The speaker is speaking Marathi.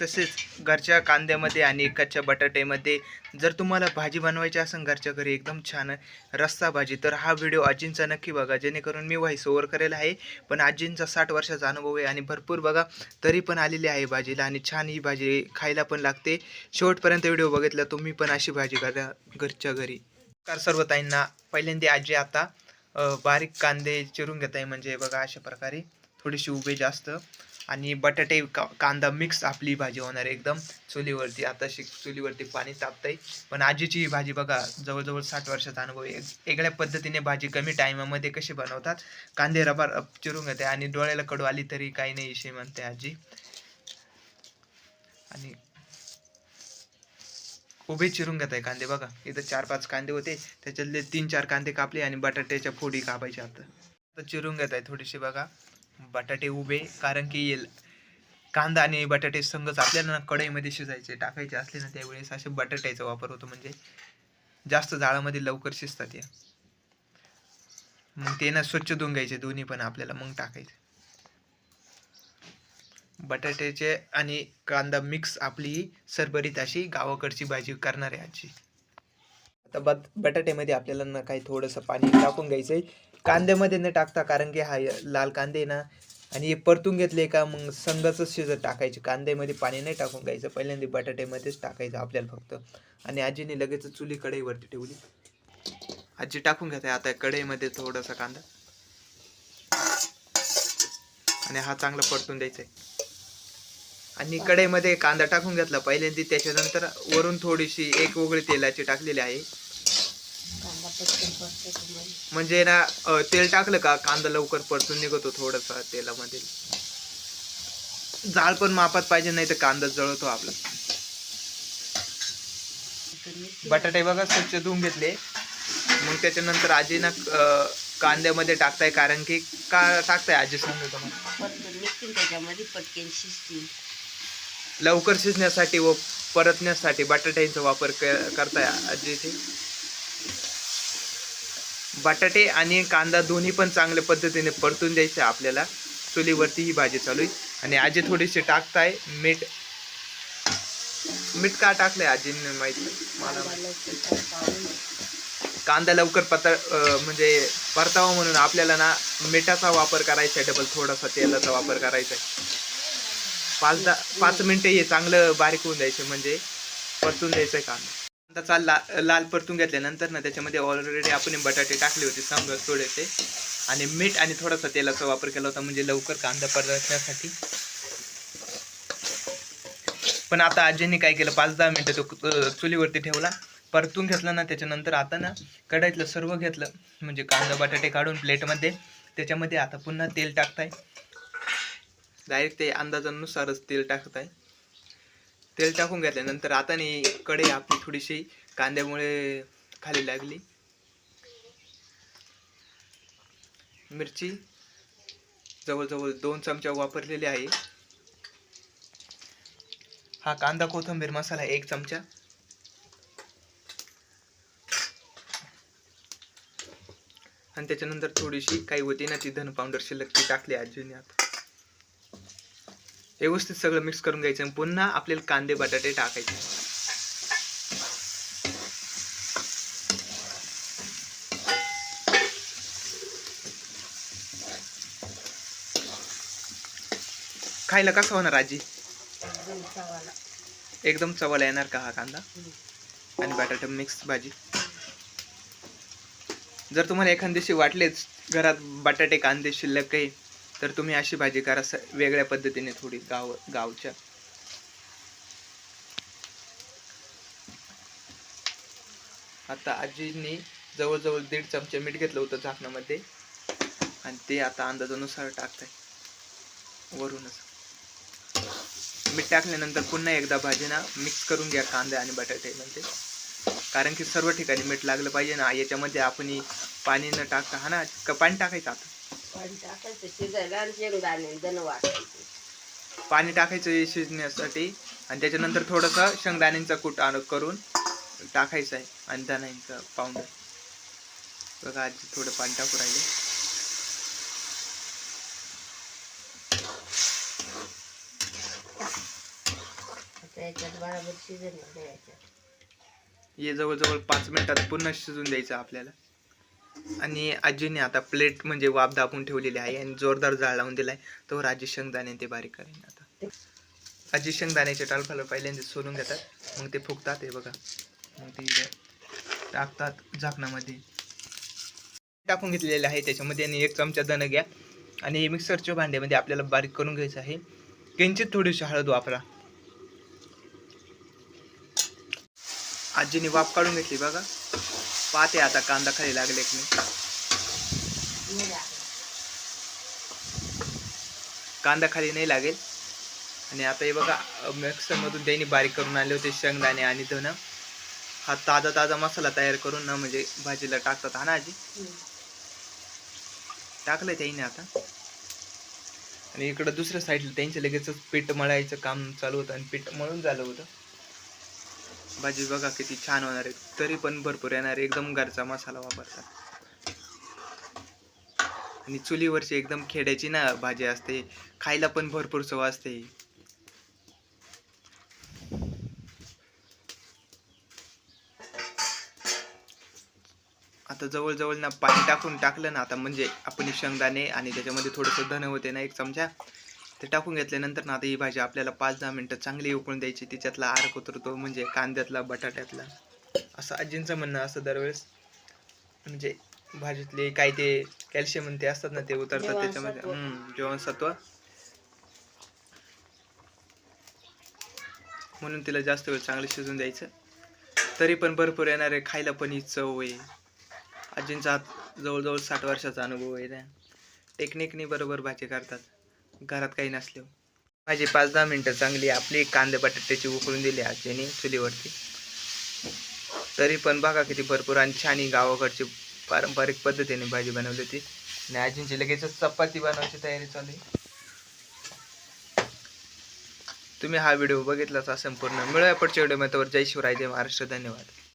तसेच घरच्या कांद्यामध्ये आणि कच्च्या बटाट्यामध्ये जर तुम्हाला भाजी बनवायची असेल घरच्या घरी एकदम छान रस्सा भाजी तर हा व्हिडिओ आजींचा नक्की बघा. जेणेकरून मी व्हाईस ओव्हर करेल आहे पण आजींचा साठ वर्षाचा अनुभव आहे आणि भरपूर बघा तरी पण आलेली आहे भाजीला आणि छान ही भाजी खायला पण लागते. शेवटपर्यंत व्हिडिओ बघितला तुम्ही पण अशी भाजी करा घरच्या घरी. कार सर्व ताईंना. पहिल्यांदा आजी आता बारीक कांदे चिरून घेत आहे म्हणजे बघा अशा प्रकारे. थोडीशी उभे जास्त. आणि बटाटे का कांदा मिक्स आपली भाजी होणार आहे एकदम. चुलीवरती आता शिक चुलीवरती पाणी तापतंय. पण आजीची ही भाजी बघा जवळजवळ साठ वर्षाचा अनुभव आहे. वेगळ्या पद्धतीने भाजी कमी टायमामध्ये कशी बनवतात. कांदे रबार चिरून घेते आणि डोळ्याला कडू आली तरी काही नाही विषय म्हणते आजी. आणि उभे चिरून घेत आहे कांदे बघा. इथं चार पाच कांदे होते. त्याच्यातले तीन चार कांदे कापले आणि बटाट्याच्या फोडी कापायच्या आता. आता चिरून घेत आहे थोडीशी बघा. बटाटे उभे कारण की कांदा आणि बटाटे संगच आपल्याला ना कढईमध्ये शिजायचे टाकायचे असले ना त्यावेळेस असे बटाट्याचा वापर होतो म्हणजे जास्त जाळामध्ये लवकर शिजतात या. मग ते ना स्वच्छ धुवून घ्यायचे दोन्ही पण आपल्याला मग टाकायचे. बटाट्याचे आणि कांदा मिक्स आपली सरभरीत अशी गावाकडची भाजी करणार आहे आजी. आता बट बटाट्यामध्ये आपल्याला ना काही थोडंसं पाणी टाकून घ्यायचं आहे कांद्यामध्ये न टाकता कारण की हा लाल कांदे आहे ना आणि हे परतून घेतले का मग संघाचं शिजत टाकायचे. कांद्यामध्ये पाणी नाही टाकून घ्यायचं. पहिल्यांदा बटाट्यामध्येच टाकायचं आपल्याला फक्त. आणि आजीने लगेच चुली कढईवरती ठेवली. आजी टाकून घेत. आहे आता कढईमध्ये थोडासा कांदा. आणि हा चांगला परतून द्यायचा आहे. आणि कढईमध्ये कांदा टाकून घेतला. पहिल्यांदा त्याच्यानंतर वरून थोडीशी एक वगळी तेलाची टाकलेली आहे कांदा पटकन परततो तुम्हाला. म्हणजे ना तेल टाकलं का कांदा लवकर परतून निघतो थोडासा तेलामध्ये. जाळ पण मापात पाहिजे नाही तर कांदा जळतो आपला. बटाटे बघा स्वच्छ धुवून घेतले. मग त्याच्यानंतर आजी ना कांद्यामध्ये टाकताय कारण की का टाकताय आजी सांगतो त्याच्यामध्ये पटकन शिजतील लवकर शिजण्यासाठी व परतण्यासाठी बटाट्यांचा वापर करताय आजी इथे. बटाटे आणि कांदा दोन्ही पण चांगल्या पद्धतीने परतून द्यायचं आपल्याला. चुलीवरती ही भाजी चालू आहे आणि आजी थोडीशी टाकताय मीठ. मीठ का टाकलंय आजीने माहिती? मला कांदा लवकर पता म्हणजे परतावा म्हणून आपल्याला ना मिठाचा वापर करायचा आहे डबल थोडासा तेलाचा वापर करायचा आहे. पाच दहा पाच मिनिटं हे चांगलं बारीक होऊन द्यायचं म्हणजे परतून द्यायचं आहे कांदा. कांदा चाल ला लाल परतून घेतल्यानंतर ना त्याच्यामध्ये ऑलरेडी आपण बटाटे टाकले होते समजा थोडेसे. आणि मीठ आणि थोडासा तेलाचा वापर केला होता म्हणजे लवकर कांदा परतण्यासाठी. पण आता आजीने काय केलं पाच दहा मिनटं तो चुलीवरती ठेवला. परतून घेतलं ना त्याच्यानंतर आता ना कढाईतलं सर्व घेतलं. म्हणजे कांदा बटाटे काढून प्लेटमध्ये. त्याच्यामध्ये आता पुन्हा तेल टाकताय. डायरेक्ट ते अंदाजानुसारच तेल टाकताय. तेल टाकून घेतल्यानंतर आता नाही कढई आपली थोडीशी कांद्यामुळे खाली लागली. मिरची जवळजवळ दोन चमचा वापरलेले आहे. हा कांदा कोथिंबीर मसाला एक चमचा. आणि त्याच्यानंतर थोडीशी काही होती ना ती धन पावडर शिल्लक ती टाकली आजीने आता व्यवस्थित सगळं मिक्स करून घ्यायचं आणि पुन्हा आपल्याला कांदे बटाटे टाकायचे. खायला कसा होणार आजी? एकदम चवाला येणार का हा कांदा? आणि बटाटा मिक्स भाजी. जर तुम्हाला एखाद दिवशी वाटलेच घरात बटाटे कांदे शिल्लक काही तर तुम्ही अशी भाजी करा स- वेगळ्या पद्धतीने थोडी गाव गावच्या. आता आजीने जवळजवळ दीड चमचे मीठ घेतलं होतं झाकणामध्ये. आणि ते आता अंदाजानुसार टाकताय. वरूनच. मीठ टाकल्यानंतर पुन्हा एकदा भाजी ना मिक्स करून घ्या कांदे आणि बटाटे म्हणजे. कारण की सर्व ठिकाणी मीठ लागलं पाहिजे ना. याच्यामध्ये आपण पाणी न टाकता हा ना पाणी टाकायचं आता. पाणी टाकायचं शिजायला आणि शेंगदाणे दण वाटायचे. पाणी टाकायचं शिजण्यासाठी आणि त्याच्यानंतर थोडंसं शेंगदाण्यांचा कूट आण करून टाकायचं आहे आणि धण्याचं पावडर. बघा आजी थोडं पाणी टाकू राहिले. आता याच्यात बराबर शिजन हे जवळजवळ पाच मिनिटात पुन्हा शिजून द्यायचं आपल्याला. आणि आजीने आता प्लेट म्हणजे वाफ दाबून ठेवलेली आहे आणि जोरदार जाळ लावून दिलाय. तोवर आजी शेंगदाणे ते बारीक करेन आता. आजी शेंगदाण्याचे टालफाल पहिल्यांदा सोलून घेतात. मग ते फुगतात हे बघा. मग ते टाकतात झाकणामध्ये. टाकून घेतलेले आहे त्याच्यामध्ये आणि एक चमचा दण घ्या. आणि मिक्सरच्या भांड्यामध्ये आपल्याला बारीक करून घ्यायचं आहे. किंचित थोडीशी हळद वापरा. आजीने वाफ काढून घेतली बघा. पाहते आता कांदा खाली लागले की कांदा खाली नाही लागेल. आणि आता हे बघा मिक्सरमधून त्यांनी बारीक करून आले होते शेंगदाणे आणि धन. हा ताजा ताजा मसाला तयार करून ना म्हणजे भाजीला टाकतात हा ना आजी? टाकलंय त्याने आता. आणि इकडं दुसऱ्या साईडला त्यांचं लगेचच पीठ मळायचं काम चालू होतं आणि पीठ मळून झालं होतं. भाजी बघा किती छान होणार आहे. तरी पण भरपूर येणार आहे. एकदम घरचा मसाला वापरतात आणि चुलीवरची एकदम खेड्याची ना भाजी असते. खायला पण भरपूर चव असते. आता जवळजवळ ना पाणी टाकून टाकलं ना आता म्हणजे आपण शेंगदाणे आणि त्याच्यामध्ये थोडंसं धन होते ना एक चमचा. ते टाकून घेतल्यानंतर ना आता ही भाजी आपल्याला पाच दहा मिनटं चांगली उकळून द्यायची. त्याच्यातला आरक उतरतो म्हणजे कांद्यातला बटाट्यातला. असं आजींचं म्हणणं असं दरवेळेस. म्हणजे भाजीतले काय ते कॅल्शियम ते असतात ना ते उतरतात त्याच्यामध्ये. जीवनसत्व. म्हणून तिला जास्त वेळ चांगलं शिजून द्यायचं. तरी पण भरपूर येणार आहे खायला पण ही चव आहे. आजींचा हात जवळजवळ साठ वर्षाचा अनुभव आहे. त्या टेक्निकनी बरोबर भाजी करतात. घरात काही नसल्यावर. माझी पाच दहा मिनटं चांगली आपली कांदे बटाट्याची उकळून दिली आजीने चुलीवरती. तरी पण बघा किती भरपूर आणि छान गावाकडची पारंपरिक पद्धतीने भाजी बनवली होती. आणि आजींची लगेचच चपाती बनवायची तयारी चालू आहे. तुम्ही हा व्हिडिओ बघितलाच असेल पूर्ण. मिळूया पुढच्या व्हिडिओमध्ये. जय शिवराय जय महाराष्ट्र. धन्यवाद.